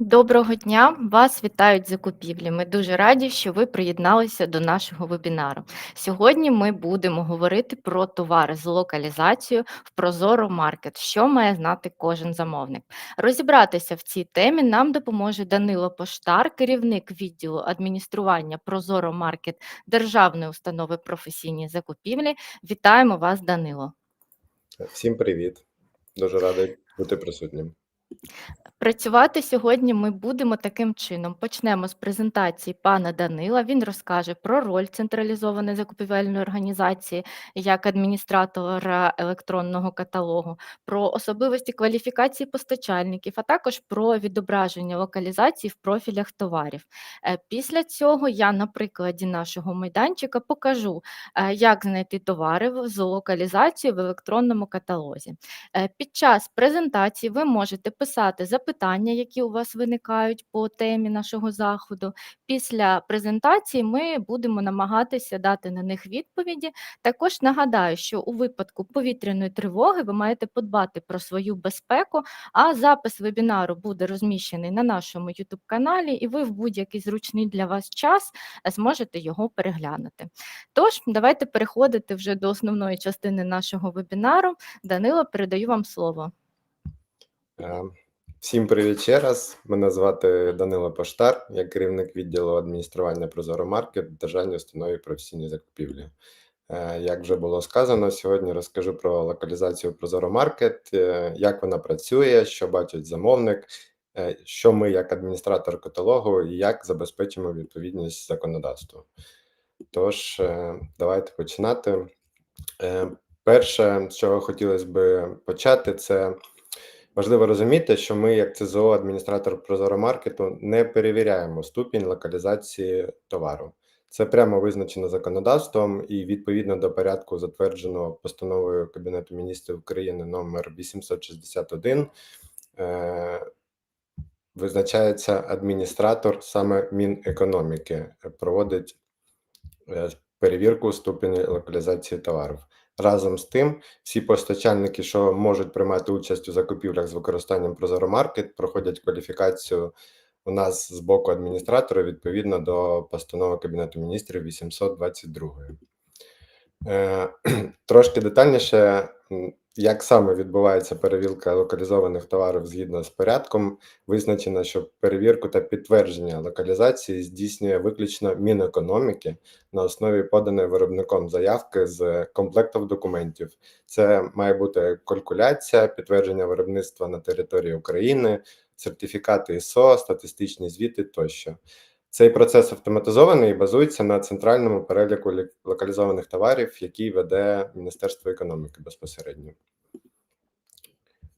Доброго дня! Вас вітають закупівлі. Ми дуже раді, що ви приєдналися до нашого вебінару. Сьогодні ми будемо говорити про товари з локалізацією в Прозоро Маркет, що має знати кожен замовник. Розібратися в цій темі нам допоможе Данило Поштар, керівник відділу адміністрування Прозоро Маркет Державної установи професійні закупівлі. Вітаємо вас, Данило! Всім привіт! Дуже радий бути присутнім. Працювати сьогодні ми будемо таким чином. Почнемо з презентації пана Данила. Він розкаже про роль централізованої закупівельної організації як адміністратора електронного каталогу, про особливості кваліфікації постачальників, а також про відображення локалізації в профілях товарів. Е, Після цього я на прикладі нашого майданчика покажу, е, як знайти товари з локалізацією в електронному каталозі. Е, Під час презентації ви можете писати запитання, які у вас виникають по темі нашого заходу. Після презентації ми будемо намагатися дати на них відповіді. Також нагадаю, що у випадку повітряної тривоги ви маєте подбати про свою безпеку, а запис вебінару буде розміщений на нашому youtube каналі і ви в будь-який зручний для вас час зможете його переглянути. Тож, давайте переходити вже до основної частини нашого вебінару. Данило, передаю вам слово. Е, Всім привіт ще раз. Мене звати Данило Поштар, я керівник відділу адміністрування Прозоро Маркет Державній установі професійні закупівлі. Е, Як вже було сказано, сьогодні розкажу про локалізацію Прозоро Маркет, е, як вона працює, що бачить замовник, що ми як адміністратор каталогу і як забезпечимо відповідність законодавству. Тож, давайте починати. Перше, з чого хотілося би почати, це важливо розуміти, що ми, як ЦЗО, адміністратор Прозоро Маркету, не перевіряємо ступінь локалізації товару. Це прямо визначено законодавством і відповідно до порядку, затвердженого постановою Кабінету міністрів України номер 861, е, визначається адміністратор саме Мінекономіки, проводить е, перевірку ступені локалізації товарів. Разом з тим, всі постачальники, що можуть приймати участь у закупівлях з використанням Прозоромаркет, проходять кваліфікацію у нас з боку адміністратора відповідно до постанови Кабінету міністрів 822. Е, Трошки детальніше, як саме відбувається перевірка локалізованих товарів згідно з порядком, визначено, що перевірку та підтвердження локалізації здійснює виключно Мінекономіки на основі поданої виробником заявки з комплектів документів. Це має бути калькуляція, підтвердження виробництва на території України, сертифікати ІСО, статистичні звіти тощо. Цей процес автоматизований і базується на центральному переліку локалізованих товарів, який веде Міністерство економіки безпосередньо.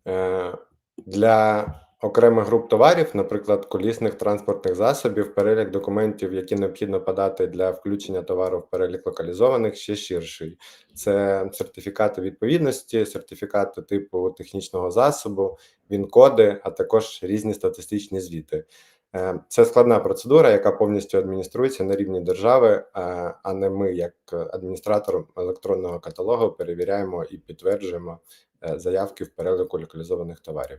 Е, Для окремих груп товарів, наприклад, колісних транспортних засобів, перелік документів, які необхідно подати для включення товару в перелік локалізованих, ще ширший. Це сертифікати відповідності, сертифікати типу технічного засобу, він-коди, а також різні статистичні звіти. Е, Це складна процедура, яка повністю адмініструється на рівні держави, е, а не ми, як адміністратор електронного каталогу, перевіряємо і підтверджуємо е, заявки в переліку локалізованих товарів.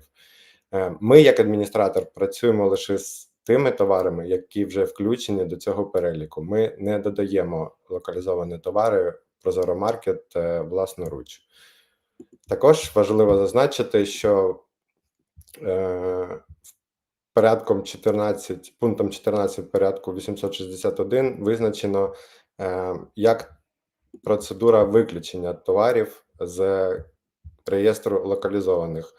Ми, як адміністратор, працюємо лише з тими товарами, які вже включені до цього переліку. Ми не додаємо локалізовані товари в Прозоро Маркет е, власноруч. Також важливо зазначити, що порядком 14, пунктом 14 порядку 861 визначено, е, як процедура виключення товарів з реєстру локалізованих.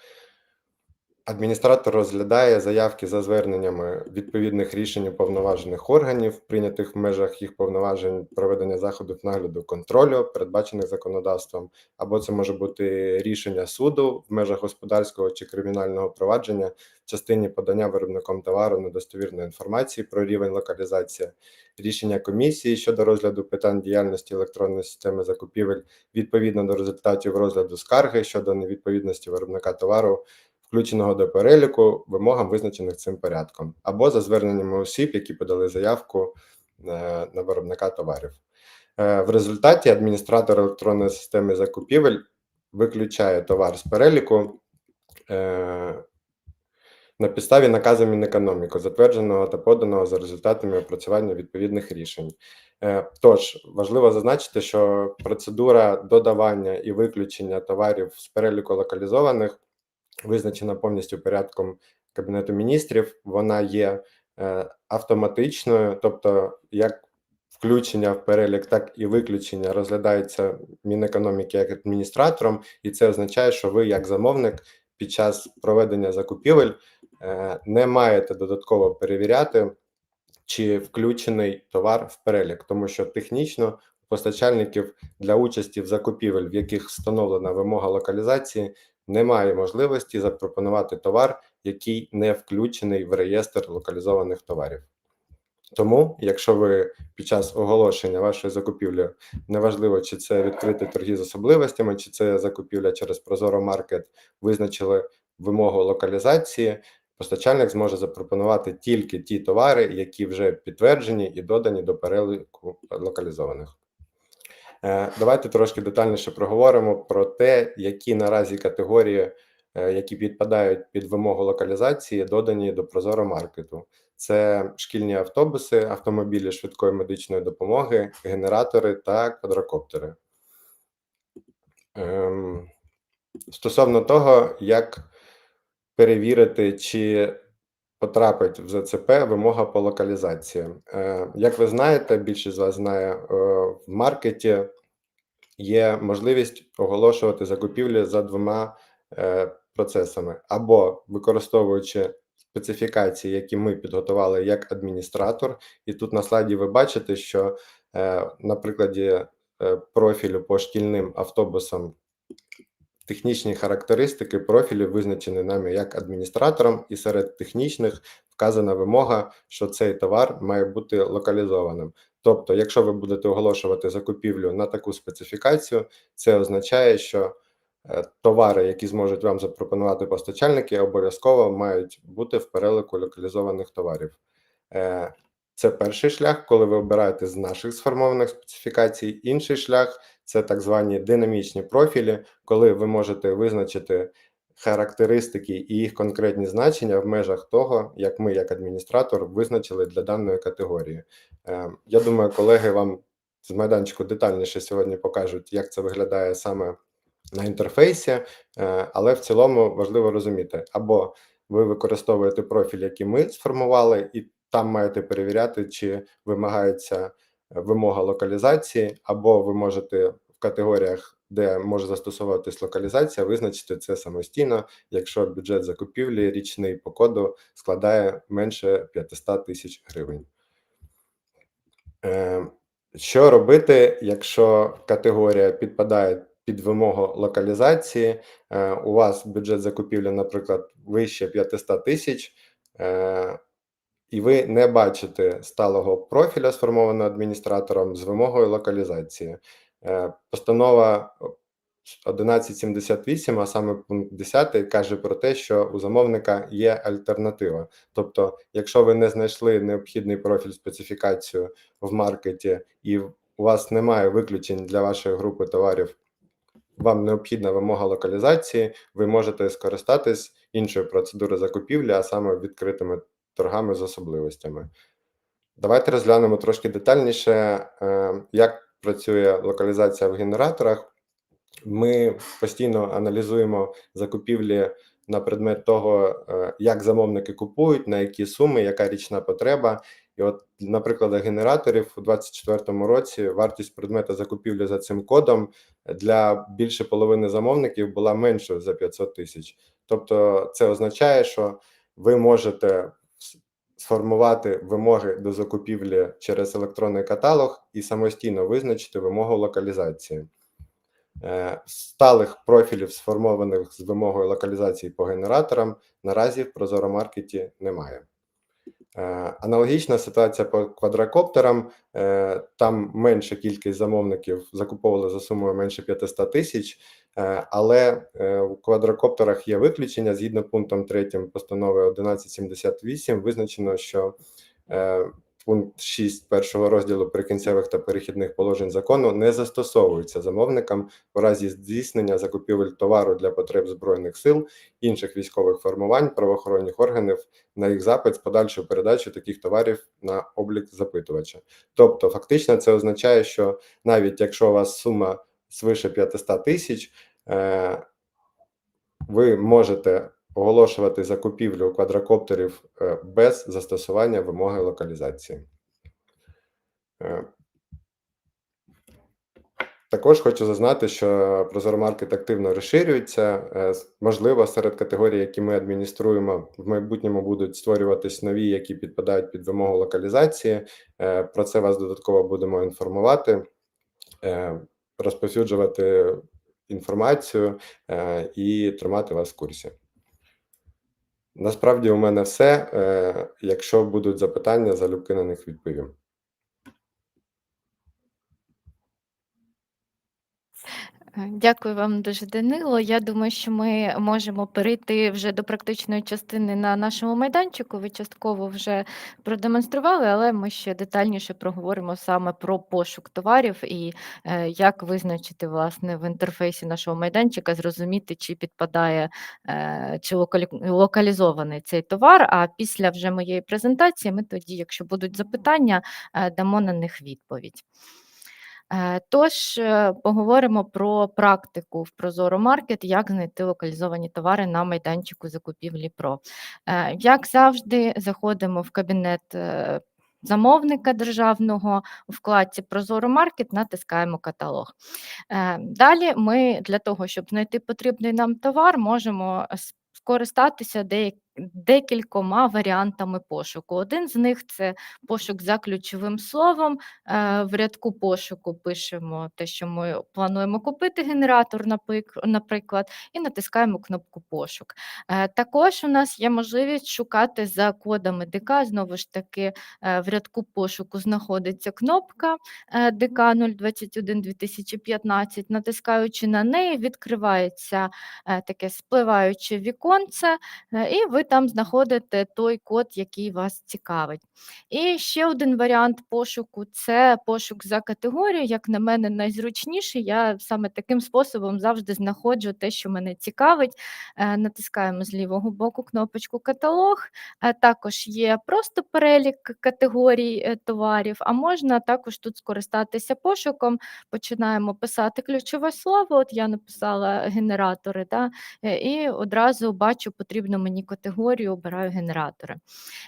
Адміністратор розглядає заявки за зверненнями відповідних рішень уповноважених органів, прийнятих в межах їх повноважень проведення заходів нагляду контролю, передбачених законодавством, або це може бути рішення суду в межах господарського чи кримінального провадження в частині подання виробником товару недостовірної інформації про рівень локалізації, рішення комісії щодо розгляду питань діяльності електронної системи закупівель відповідно до результатів розгляду скарги щодо невідповідності виробника товару включеного до переліку вимогам, визначених цим порядком, або за зверненнями осіб, які подали заявку е, на виробника товарів. Е, В результаті адміністратор електронної системи закупівель виключає товар з переліку, е, на підставі наказу Мінекономіки, затвердженого та поданого за результатами опрацювання відповідних рішень. Тож важливо зазначити, що процедура додавання і виключення товарів з переліку локалізованих визначена повністю порядком Кабінету міністрів. Вона є е, автоматичною, тобто як включення в перелік, так і виключення розглядається Мінекономіки як адміністратором, і це означає, що ви, як замовник, під час проведення закупівель е, не маєте додатково перевіряти, чи включений товар в перелік, тому що технічно постачальників для участі в закупівель, в яких встановлена вимога локалізації, немає можливості запропонувати товар, який не включений в реєстр локалізованих товарів. Тому, якщо ви під час оголошення вашої закупівлі, неважливо, чи це відкриті торги з особливостями, чи це закупівля через Прозоро Маркет, визначили вимогу локалізації, постачальник зможе запропонувати тільки ті товари, які вже підтверджені і додані до переліку локалізованих. Е, Давайте трошки детальніше проговоримо про те, які наразі категорії, е, які підпадають під вимогу локалізації, додані до Прозоро маркету. Це шкільні автобуси, автомобілі швидкої медичної допомоги, генератори та квадрокоптери. Ем, Стосовно того, як перевірити, чи потрапить в ЗЦП вимога по локалізації. Е, Як ви знаєте, більшість з вас знає, е, в маркеті є можливість оголошувати закупівлі за двома е, процесами, або використовуючи специфікації, які ми підготували як адміністратор, і тут на слайді ви бачите, що на прикладі профілю по шкільним автобусам технічні характеристики профілю визначені нами як адміністратором, і серед технічних вказана вимога, що цей товар має бути локалізованим. Тобто, якщо ви будете оголошувати закупівлю на таку специфікацію, це означає, що е, товари, які зможуть вам запропонувати постачальники, обов'язково мають бути в перелику локалізованих товарів. Е, Це перший шлях, коли ви обираєте з наших сформованих специфікацій. Інший шлях це так звані динамічні профілі, коли ви можете визначити характеристики і їх конкретні значення в межах того, як ми, як адміністратор, визначили для даної категорії. Е, Я думаю, колеги вам з майданчику детальніше сьогодні покажуть, як це виглядає саме на інтерфейсі, е, але в цілому важливо розуміти, або ви використовуєте профіль, який ми сформували, і там маєте перевіряти, чи вимагається вимога локалізації, або ви можете категоріях, де може застосовуватись локалізація, визначити це самостійно, якщо бюджет закупівлі річний по коду складає менше 500 тисяч гривень. Е, Що робити, якщо категорія підпадає під вимогу локалізації? Е, У вас бюджет закупівлі, наприклад, вище 500 тисяч, е, і ви не бачите сталого профіля, сформованого адміністратором з вимогою локалізації. Е, Постанова 1178, а саме пункт 10, каже про те, що у замовника є альтернатива. Тобто, якщо ви не знайшли необхідний профіль специфікацію в маркеті, і у вас немає виключень для вашої групи товарів, вам необхідна вимога локалізації, ви можете скористатись іншою процедурою закупівлі, а саме відкритими торгами з особливостями. Давайте розглянемо трошки детальніше, е, як працює локалізація в генераторах. Ми постійно аналізуємо закупівлі на предмет того, е, як замовники купують, на які суми, яка річна потреба. І от, на прикладах генераторів у 2024 році вартість предмета закупівлі за цим кодом для більше половини замовників була меншою за 500 тисяч. Тобто, це означає, що ви можете сформувати вимоги до закупівлі через електронний каталог і самостійно визначити вимогу локалізації. Е, Сталих профілів, сформованих з вимогою локалізації по генераторам, наразі в Прозоромаркеті немає. Е, Аналогічна ситуація по квадрокоптерам. Е, Там менша кількість замовників закуповували за сумою менше 500 тисяч, е, але у квадрокоптерах є виключення. Згідно пунктом 3 постанови 1178 визначено, що пункт 6 першого розділу прикінцевих та перехідних положень закону не застосовується замовникам у разі здійснення закупівель товару для потреб Збройних сил, інших військових формувань, правоохоронних органів на їх запит з подальшою передачею таких товарів на облік запитувача. Тобто, фактично, це означає, що навіть якщо у вас сума свише 500 тисяч, е, ви можете оголошувати закупівлю квадрокоптерів е, без застосування вимоги локалізації. Е, Також хочу зазнати, що Прозоромаркет активно розширюється. Е, Можливо, серед категорій, які ми адмініструємо, в майбутньому будуть створюватись нові, які підпадають під вимогу локалізації. Про це вас додатково будемо інформувати, розповсюджувати інформацію і тримати вас в курсі. Насправді у мене все. Е, Якщо будуть запитання, залюбки на них відповім. Дякую вам дуже, Данило. Я думаю, що ми можемо перейти вже до практичної частини на нашому майданчику. Ви частково вже продемонстрували, але ми ще детальніше проговоримо саме про пошук товарів і е, як визначити власне в інтерфейсі нашого майданчика, зрозуміти, чи підпадає е, чи локалі- локалізований цей товар. А після вже моєї презентації ми тоді, якщо будуть запитання, е, дамо на них відповідь. Е, Тож е, поговоримо про практику в Прозоро Маркет, як знайти локалізовані товари на майданчику закупівлі ПРО. Е, Як завжди, заходимо в кабінет замовника державного у вкладці Прозоро Маркет, натискаємо каталог. Далі ми для того, щоб знайти потрібний нам товар, можемо скористатися деяк- декількома варіантами пошуку. Один з них це пошук за ключовим словом. Е, В рядку пошуку пишемо те, що ми плануємо купити генератор, наприклад, і натискаємо кнопку пошук. Е, Також у нас є можливість шукати за кодами ДК. Знову ж таки, е, в рядку пошуку знаходиться кнопка ДК 021-2015. Натискаючи на неї, відкривається таке спливаюче віконце, і ви там знаходите той код, який вас цікавить. І ще один варіант пошуку це пошук за категорією. Як на мене, найзручніший. Я саме таким способом завжди знаходжу те, що мене цікавить. Е, Натискаємо з лівого боку кнопочку каталог. Е, Також є просто перелік категорій е, товарів, а можна також тут скористатися пошуком. Починаємо писати ключове слово. От я написала генератори, да, і одразу бачу потрібну мені категорію, обираю генератори.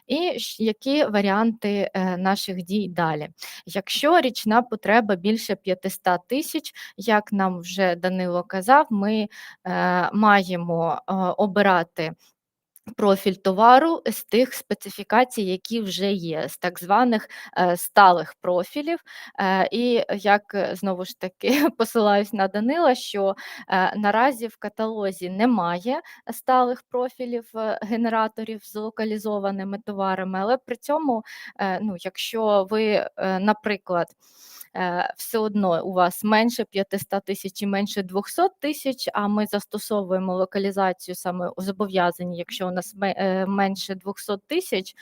І які варіанти е, наших дій далі? Якщо річна потреба більше 500 тисяч, як нам вже Данило казав, ми е, маємо е, обирати. Профіль товару з тих специфікацій, які вже є, з так званих е, сталих профілів. Е, і як е, знову ж таки посилаюсь на Данила, що наразі в каталозі немає сталих профілів генераторів з локалізованими товарами, але при цьому, ну, якщо ви, наприклад, все одно у вас менше 500 тисяч і менше 200 тисяч, а ми застосовуємо локалізацію саме у зобов'язанні, якщо у нас е, менше 200 тисяч,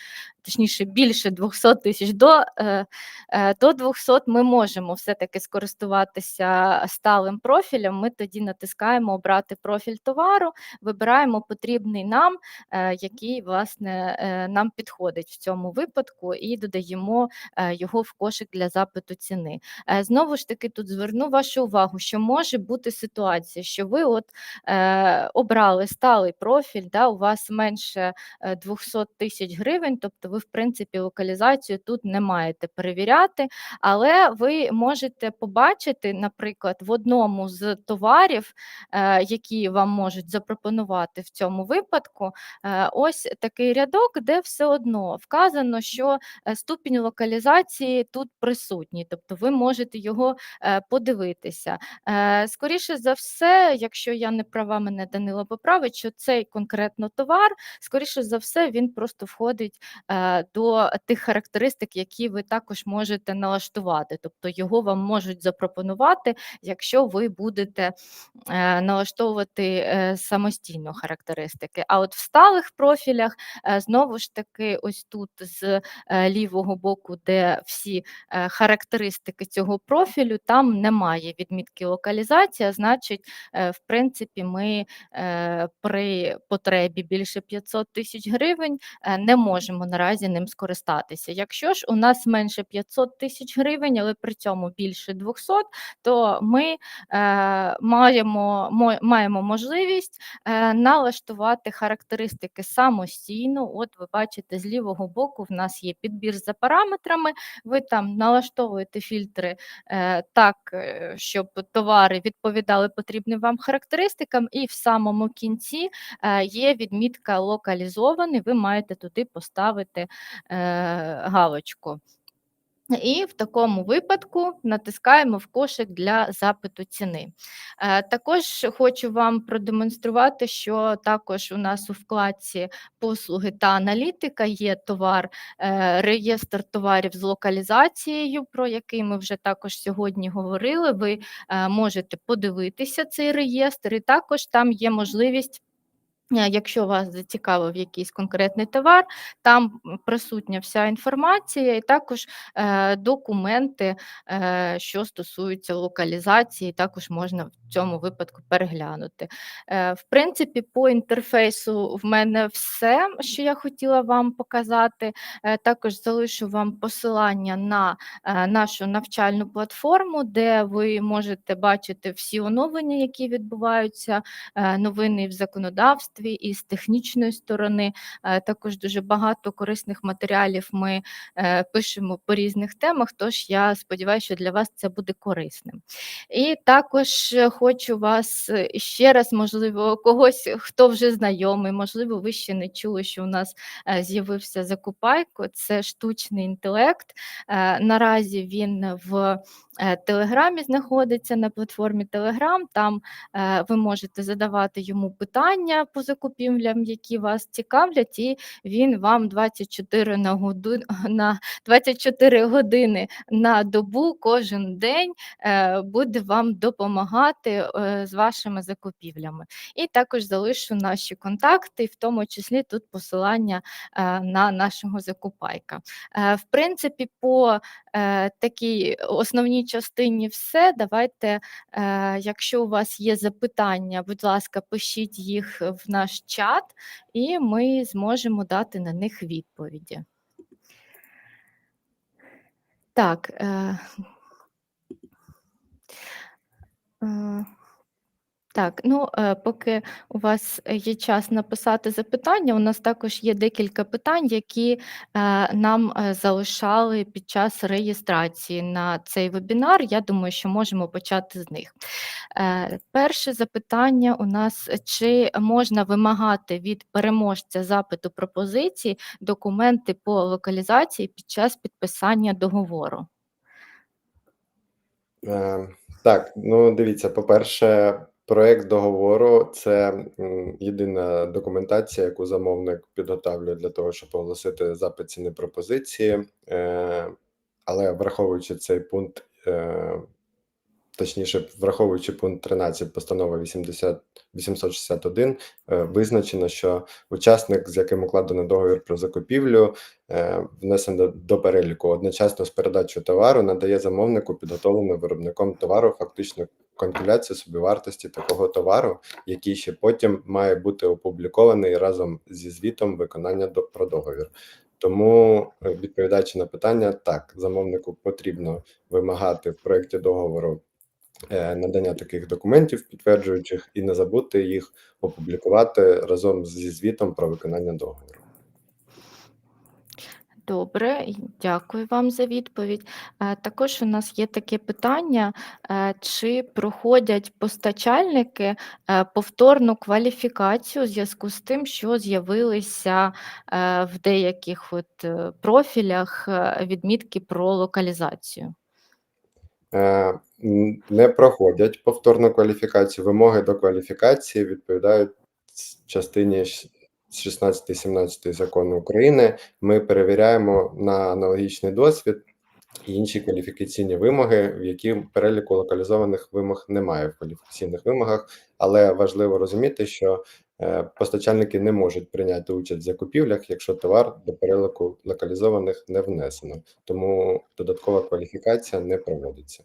точніше більше 200 тисяч, до, е, е, до 200 ми можемо все-таки скористуватися сталим профілем. Ми тоді натискаємо обрати профіль товару, вибираємо потрібний нам, е, який власне нам підходить в цьому випадку, і додаємо його в кошик для запиту ціни. Знову ж таки, тут зверну вашу увагу, що може бути ситуація, що ви от обрали сталий профіль, да, у вас менше е, 200 тисяч гривень, тобто ви, в принципі, локалізацію тут не маєте перевіряти, але ви можете побачити, наприклад, в одному з товарів, е, які вам можуть запропонувати в цьому випадку, е, ось такий рядок, де все одно вказано, що е, ступінь локалізації тут присутній. Тобто ви можете його, подивитися. Скоріше за все, якщо я не права, мене Данило поправить, що цей конкретно товар, скоріше за все, він просто входить, до тих характеристик, які ви також можете налаштувати. Тобто його вам можуть запропонувати, якщо ви будете, е, налаштовувати, е, самостійно характеристики. А от в сталих профілях, е, знову ж таки, ось тут з, е, лівого боку, де всі, е, характеристики цього профілю, там немає відмітки локалізація, значить, е, в принципі, ми, е, при потребі більше 500 тисяч гривень, е, не можемо наразі ним скористатися. Якщо ж у нас менше 500 тисяч гривень, але при цьому більше 200, то ми, е, маємо мо маємо можливість, е, налаштувати характеристики самостійно. От ви бачите, з лівого боку в нас є підбір за параметрами, ви там налаштовуєте фільтри, е, так, е, щоб товари відповідали потрібним вам характеристикам, і в самому кінці, е, є відмітка локалізований, ви маєте туди поставити, е, галочку. І в такому випадку натискаємо в кошик для запиту ціни. Е, також хочу вам продемонструвати, що також у нас у вкладці послуги та аналітика є товар, е, реєстр товарів з локалізацією, про який ми вже також сьогодні говорили. Ви, можете подивитися цей реєстр, і також там є можливість Якщо вас зацікавив якийсь конкретний товар, там присутня вся інформація, і також е, документи, е, що стосуються локалізації, також можна в цьому випадку переглянути. Е, в принципі, по інтерфейсу в мене все, що я хотіла вам показати. Е, також залишу вам посилання на е, нашу навчальну платформу, де ви можете бачити всі оновлення, які відбуваються, е, новини в законодавстві і з технічної сторони. Е, Також дуже багато корисних матеріалів ми е, пишемо по різних темах, тож я сподіваюся, що для вас це буде корисним. І також хочу вас е, ще раз, можливо, когось, хто вже знайомий, можливо, ви ще не чули, що у нас з'явився Закупайко, це штучний інтелект. Наразі він в Телеграмі знаходиться на платформі Телеграм. Там ви можете задавати йому питання по закупівлям, які вас цікавлять, і він вам 24 на году на 24 години на добу кожен день е, буде вам допомагати е, з вашими закупівлями. І також залишу наші контакти, в тому числі тут посилання е, на нашого закупайка. В принципі, по такій основній частині все. Давайте, якщо у вас є запитання, будь ласка, пишіть їх в наш чат, і ми зможемо дати на них відповіді. Так. Е, е, так, ну, е, поки у вас є час написати запитання, у нас також є декілька питань, які е, нам е, залишали під час реєстрації на цей вебінар. Я думаю, що можемо почати з них. Е, Перше запитання у нас: чи можна вимагати від переможця запиту пропозиції документи по локалізації під час підписання договору? Е, Так, ну дивіться, по-перше, проект договору це єдина документація, яку замовник підготовлює для того, щоб оголосити запит ціни пропозиції. Е, Але враховуючи цей пункт, е, точніше, враховуючи пункт 13 постанови 80, 861, е, визначено, що учасник, з яким укладено договір про закупівлю, внесено до переліку одночасно з передачею товару, надає замовнику підготовлену виробником товару фактичну калькуляцію собівартості такого товару, який ще потім має бути опублікований разом зі звітом виконання до про договір. Тому, е, відповідаючи на питання, так замовнику потрібно вимагати в проєкті договору е, надання таких документів, підтверджуючих, і не забути їх опублікувати разом зі звітом про виконання договору. Добре, дякую вам за відповідь. Е, Також у нас є таке питання: е, чи проходять постачальники е, повторну кваліфікацію у зв'язку з тим, що з'явилися в деяких от профілях відмітки про локалізацію? Не проходять повторну кваліфікацію. Вимоги до кваліфікації відповідають частині 16-17 Закону України. Ми перевіряємо на аналогічний досвід інші кваліфікаційні вимоги, в які переліку локалізованих вимог немає в кваліфікаційних вимогах. Але важливо розуміти, що, е, постачальники не можуть прийняти участь в закупівлях, якщо товар до переліку локалізованих не внесено, тому додаткова кваліфікація не проводиться.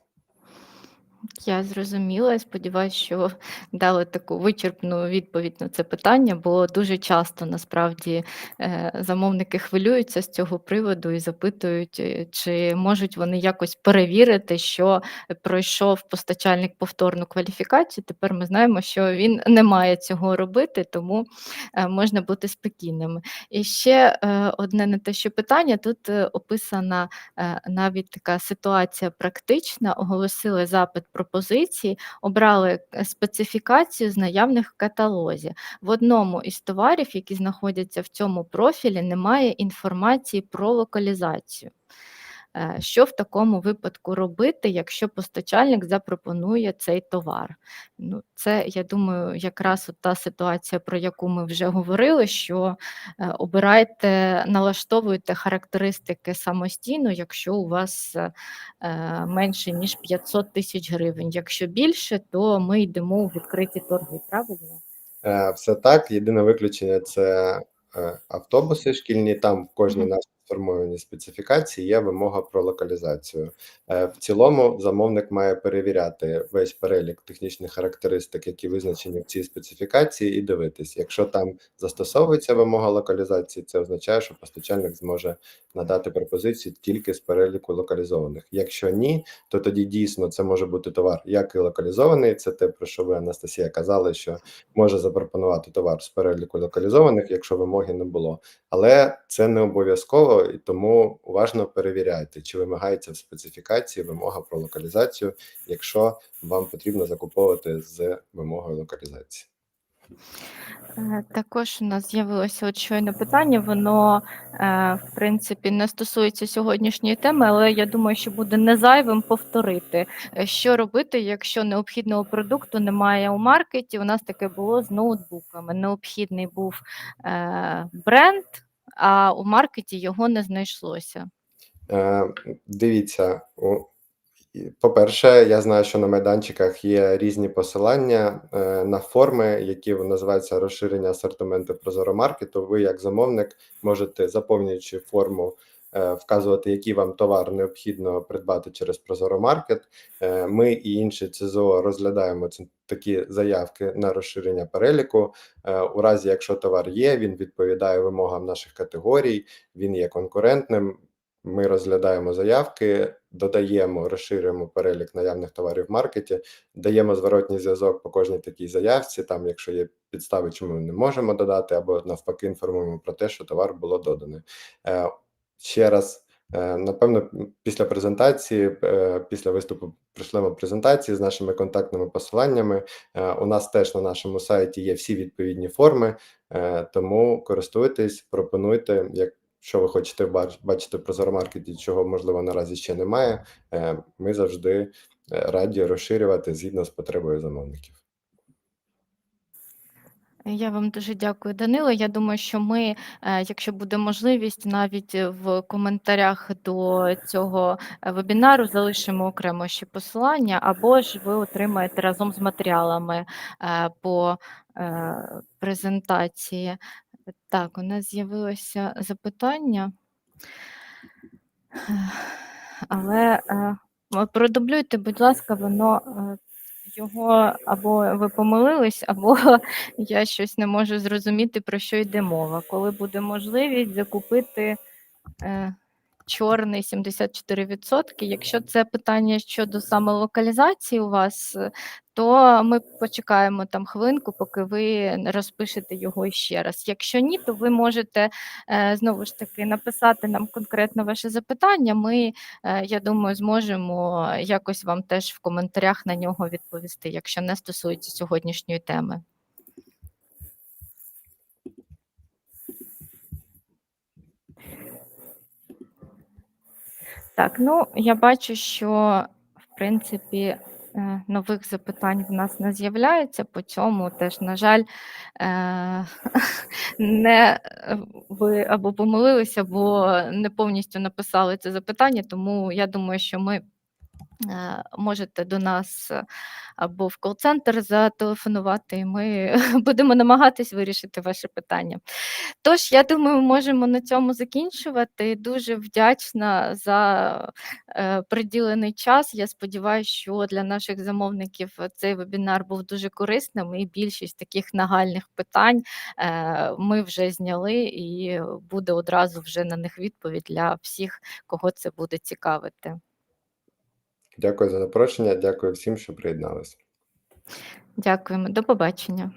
Я зрозуміла. Я сподіваюсь, що дали таку вичерпну відповідь на це питання, бо дуже часто насправді, е, замовники хвилюються з цього приводу і запитують, е, чи можуть вони якось перевірити, що пройшов постачальник повторну кваліфікацію. Тепер ми знаємо, що він не має цього робити, тому, е, можна бути спокійними. І ще, одне не те що питання. Тут, описана, навіть така ситуація практична. Оголосили запит пропозиції, обрали, е, специфікацію з наявних в каталозі. В одному із товарів, які знаходяться в цьому профілі, немає інформації про локалізацію. Е, що в такому випадку робити, якщо постачальник запропонує цей товар? Ну, це, я думаю, якраз от та ситуація, про яку ми вже говорили, що, е, обирайте, налаштовуйте характеристики самостійно, якщо у вас, е, менше ніж 500 тисяч гривень. Якщо більше, то ми йдемо у відкриті торги. Правильно? Все так. Єдине виключення це, автобуси шкільні. Там в кожній нашій сформованій специфікації є вимога про локалізацію. Е, в цілому замовник має перевіряти весь перелік технічних характеристик, які визначені в цій специфікації, і дивитись. Якщо там застосовується вимога локалізації, це означає, що постачальник зможе надати пропозицію тільки з переліку локалізованих. Якщо ні, то тоді дійсно це може бути товар як і локалізований. Це те, про що ви, Анастасія, казали, що може запропонувати товар з переліку локалізованих, якщо вимоги не було. Але це не обов'язково, і тому уважно перевіряйте, чи вимагається в специфікації вимога про локалізацію, якщо вам потрібно закуповувати з вимогою локалізації. Е, також у нас з'явилося от щойно питання. Воно, е, в принципі, не стосується сьогоднішньої теми, але я думаю, що буде не зайвим повторити. Е, що робити, якщо необхідного продукту немає у маркеті? У нас таке було з ноутбуками. Необхідний був, бренд, а у маркеті його не знайшлося. Е, дивіться, по-перше, я знаю, що на майданчиках є різні посилання, е, на форми, які називаються розширення асортименту ProZorro.Market. Ви, як замовник, можете, заповнюючи форму, вказувати, який вам товар необхідно придбати через ProZorro.Market. Е, ми і інші ЦЗО розглядаємо такі заявки на розширення переліку. Е, у разі, якщо товар є, він відповідає вимогам наших категорій, він є конкурентним. Ми розглядаємо заявки, додаємо, розширюємо перелік наявних товарів в маркеті, даємо зворотній зв'язок по кожній такій заявці. Там, якщо є підстави, чому ми не можемо додати, або навпаки, інформуємо про те, що товар було додано. Ще раз, е, напевно, після презентації, е, після виступу пришлемо презентації з нашими контактними посиланнями. Е, у нас теж на нашому сайті є всі відповідні форми, тому користуйтесь, пропонуйте, якщо ви хочете бачити в ProZorro.Market, чого, можливо, наразі ще немає, ми завжди, раді розширювати згідно з потребою замовників. Я вам дуже дякую, Данило. Я думаю, що ми, е, якщо буде можливість, навіть в коментарях до цього, е, вебінару залишимо окремо ще посилання, або ж ви отримаєте разом з матеріалами, е, по, е, презентації. Так, у нас з'явилося запитання. Але, е, продублюйте, будь ласка, воно, е, його або ви помилились, або я щось не можу зрозуміти, про що йде мова. Коли буде можливість закупити, е, чорний 74%. Якщо це питання щодо саме локалізації у вас, то ми почекаємо там хвилинку, поки ви розпишете його ще раз. Якщо ні, то ви можете, е, знову ж таки написати нам конкретно ваше запитання. Ми, е, я думаю, зможемо якось вам теж в коментарях на нього відповісти, якщо не стосується сьогоднішньої теми. Так, ну, я бачу, що в принципі, е, нових запитань в нас не з'являється. По цьому теж, на жаль, е, не ви або помилилися, або не повністю написали це запитання. Тому я думаю, що ми можете до нас е, або в кол-центр зателефонувати, і ми будемо намагатись вирішити ваше питання. Тож, я думаю, ми можемо на цьому закінчувати. Дуже вдячна за е, приділений час. Я сподіваюся, що для наших замовників цей вебінар був дуже корисним, і більшість таких нагальних питань е, ми вже зняли, і буде одразу вже на них відповідь для всіх, кого це буде цікавити. Дякую за запрошення. Дякую всім, що приєдналися. Дякуємо, до побачення.